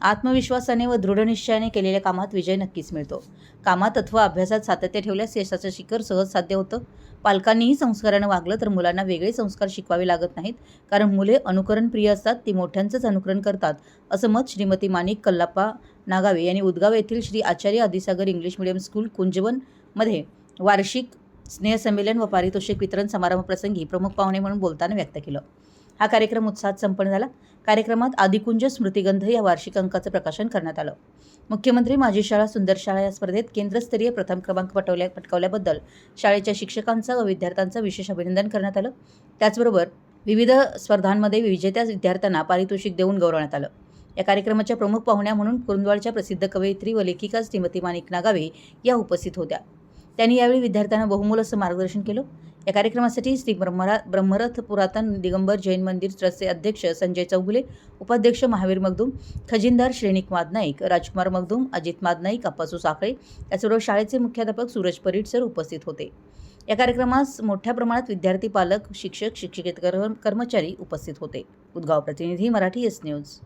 आत्मविश्वासाने व दृढनिश्चयाने केलेल्या कामात विजय नक्कीच मिळतो. कामात अथवा अभ्यासात सातत्य ठेवल्यास यशाचं शिखर सहज साध्य होतं. पालकांनीही संस्कारानं वागलं तर मुलांना वेगळे संस्कार शिकवावे लागत नाहीत. कारण मुले अनुकरणप्रिय असतात ती मोठ्यांचंच अनुकरण करतात असं मत श्रीमती माणिक कल्लाप्पा नागावे यांनी उदगाव येथील Shri Acharya Adisagar English medium school कुंजवनमध्ये वार्षिक स्नेहसंमेलन व पारितोषिक वितरण समारंभप्रसंगी प्रमुख पाहुणे म्हणून बोलताना व्यक्त केलं. हा कार्यक्रम उत्साहात संपन्न झाला. कार्यक्रमात आदिकुंज स्मृतिगंध या वार्षिक अंकाचं प्रकाशन करण्यात आलं. मुख्यमंत्री माझी शाळा सुंदर शाळा या स्पर्धेत केंद्रस्तरीय प्रथम क्रमांक पटवल्या पटकावल्याबद्दल शाळेच्या शिक्षकांचं व विद्यार्थ्यांचं विशेष अभिनंदन करण्यात आलं. त्याचबरोबर विविध स्पर्धांमध्ये विजेत्या विद्यार्थ्यांना पारितोषिक देऊन गौरवण्यात आलं. या कार्यक्रमाच्या प्रमुख पाहुण्या म्हणून कुरुंदवाडच्या प्रसिद्ध कवयित्री व लेखिका श्रीमती माणिक नागावे या उपस्थित होत्या. त्यांनी यावेळी विद्यार्थ्यांना बहुमोल असं मार्गदर्शन केलं. या कार्यक्रमासाठी श्री ब्रह्मरा ब्रह्मरथ पुरातन दिगंबर जैन मंदिर ट्रस्टचे अध्यक्ष संजय चौगुले उपाध्यक्ष महावीर मगदूम खजिनदार श्रेणिक मादनाईक राजकुमार मगदूम अजित मादनाईक अप्पासू साखळे याचबरोबर शाळेचे मुख्याध्यापक सूरज परीट सर उपस्थित होते. या कार्यक्रमास मोठ्या प्रमाणात विद्यार्थी पालक शिक्षक शिक्षकेतर कर्मचारी उपस्थित होते. उदगाव प्रतिनिधी मराठी एस न्यूज.